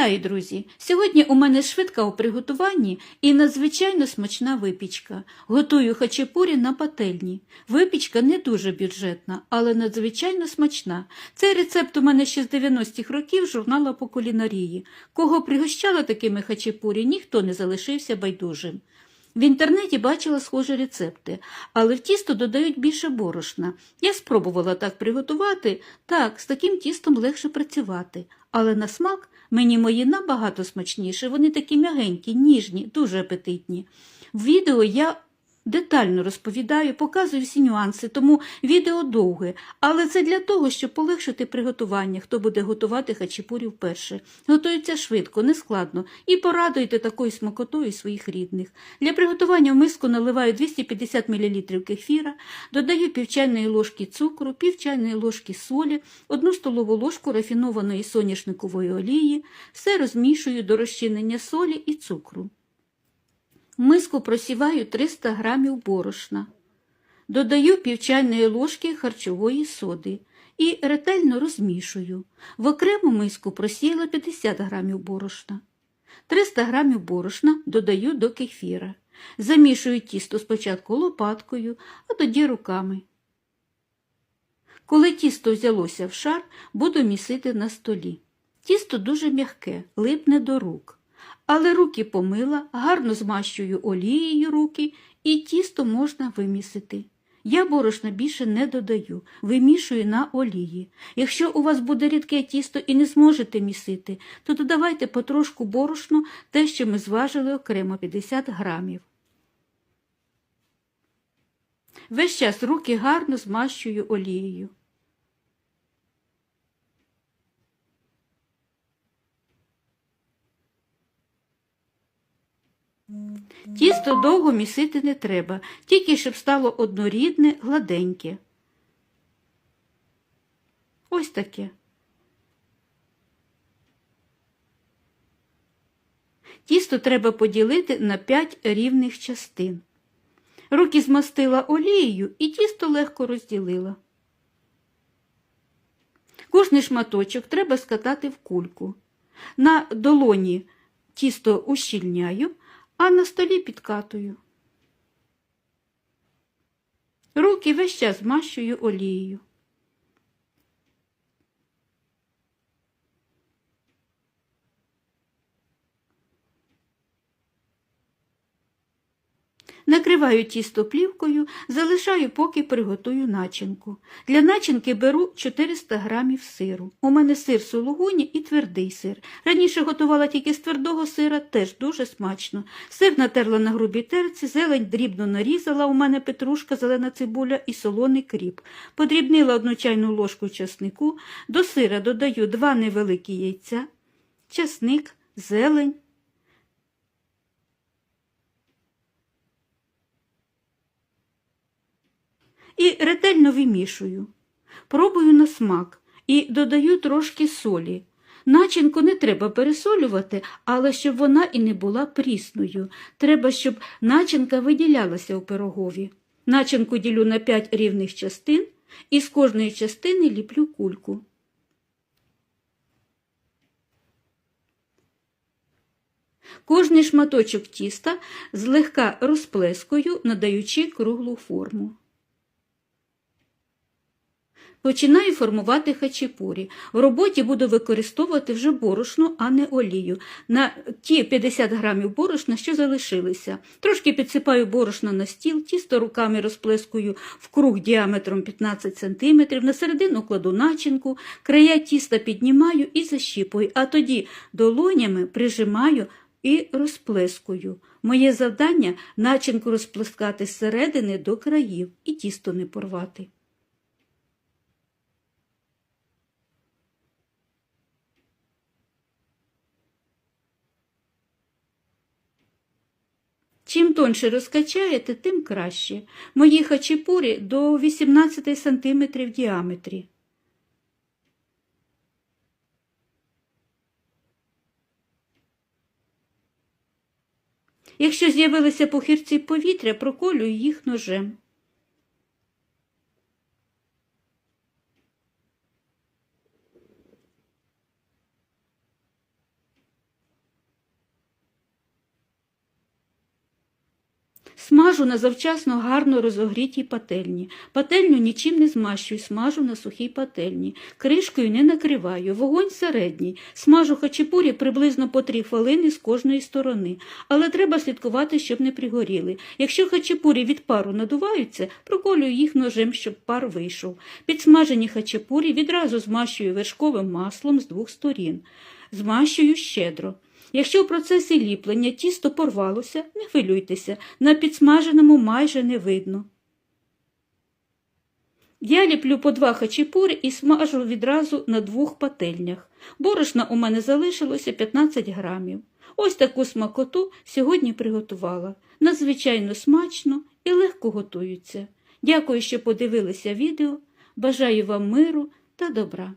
Вітаю, друзі! Сьогодні у мене швидка у приготуванні і надзвичайно смачна випічка. Готую хачапурі на пательні. Випічка не дуже бюджетна, але надзвичайно смачна. Цей рецепт у мене ще з 90-х років журнала по кулінарії. Кого пригощала такими хачапурі, ніхто не залишився байдужим. В інтернеті бачила схожі рецепти, але в тісто додають більше борошна. Я спробувала так приготувати, так, з таким тістом легше працювати, але на смак мені мої набагато смачніше, вони такі м'ягенькі, ніжні, дуже апетитні. В відео я детально розповідаю, показую всі нюанси, тому відео довге, але це для того, щоб полегшити приготування, хто буде готувати хачапурі вперше. Готується швидко, нескладно і порадуйте такою смакотою своїх рідних. Для приготування в миску наливаю 250 мл кефіра, додаю пів чайної ложки цукру, пів чайної ложки солі, одну столову ложку рафінованої соняшникової олії, все розмішую до розчинення солі і цукру. Миску просіваю 300 грамів борошна. Додаю пів чайної ложки харчової соди і ретельно розмішую. В окрему миску просіяла 50 грамів борошна. 300 грамів борошна додаю до кефіра. Замішую тісто спочатку лопаткою, а тоді руками. Коли тісто взялося в шар, буду місити на столі. Тісто дуже м'яке, липне до рук. Але руки помила, гарно змащую олією руки, і тісто можна вимісити. Я борошна більше не додаю, вимішую на олії. Якщо у вас буде рідке тісто і не зможете місити, то додавайте потрошку борошну, те, що ми зважили окремо 50 грамів. Весь час руки гарно змащую олією. Тісто довго місити не треба, тільки щоб стало однорідне, гладеньке. Ось таке. Тісто треба поділити на 5 рівних частин. Руки змастила олією і тісто легко розділила. Кожний шматочок треба скатати в кульку. На долоні тісто ущільняю, а на столі підкатую. Руки весь час змащую олією. Накриваю тісто плівкою, залишаю, поки приготую начинку. Для начинки беру 400 грамів сиру. У мене сир сулугуні і твердий сир. Раніше готувала тільки з твердого сира, теж дуже смачно. Сир натерла на грубій терці, зелень дрібно нарізала, у мене петрушка, зелена цибуля і солоний кріп. Подрібнила одну чайну ложку часнику, до сира додаю два невеликі яйця, часник, зелень. І ретельно вимішую. Пробую на смак і додаю трошки солі. Начинку не треба пересолювати, але щоб вона і не була прісною. Треба, щоб начинка виділялася у пирогові. Начинку ділю на 5 рівних частин і з кожної частини ліплю кульку. Кожний шматочок тіста злегка розплескую, надаючи круглу форму. Починаю формувати хачапурі. В роботі буду використовувати вже борошно, а не олію. На ті 50 грамів борошна, що залишилися. Трошки підсипаю борошна на стіл, тісто руками розплескую в круг діаметром 15 см, на середину кладу начинку, края тіста піднімаю і защіпую, а тоді долонями прижимаю і розплескую. Моє завдання начинку розплескати зсередини до країв і тісто не порвати. Чим тонше розкачаєте, тим краще. Мої хачапурі до 18 см в діаметрі. Якщо з'явилися похирці повітря, проколюю їх ножем. Смажу на завчасно гарно розогрітій пательні. Пательню нічим не змащую, смажу на сухій пательні. Кришкою не накриваю, вогонь середній. Смажу хачапурі приблизно по 3 хвилини з кожної сторони. Але треба слідкувати, щоб не пригоріли. Якщо хачапурі від пару надуваються, проколюю їх ножем, щоб пар вийшов. Підсмажені хачапурі відразу змащую вершковим маслом з двох сторін. Змащую щедро. Якщо в процесі ліплення тісто порвалося, не хвилюйтеся, на підсмаженому майже не видно. Я ліплю по два хачапурі і смажу відразу на двох пательнях. Борошна у мене залишилося 15 грамів. Ось таку смакоту сьогодні приготувала. Надзвичайно смачно і легко готуються. Дякую, що подивилися відео. Бажаю вам миру та добра.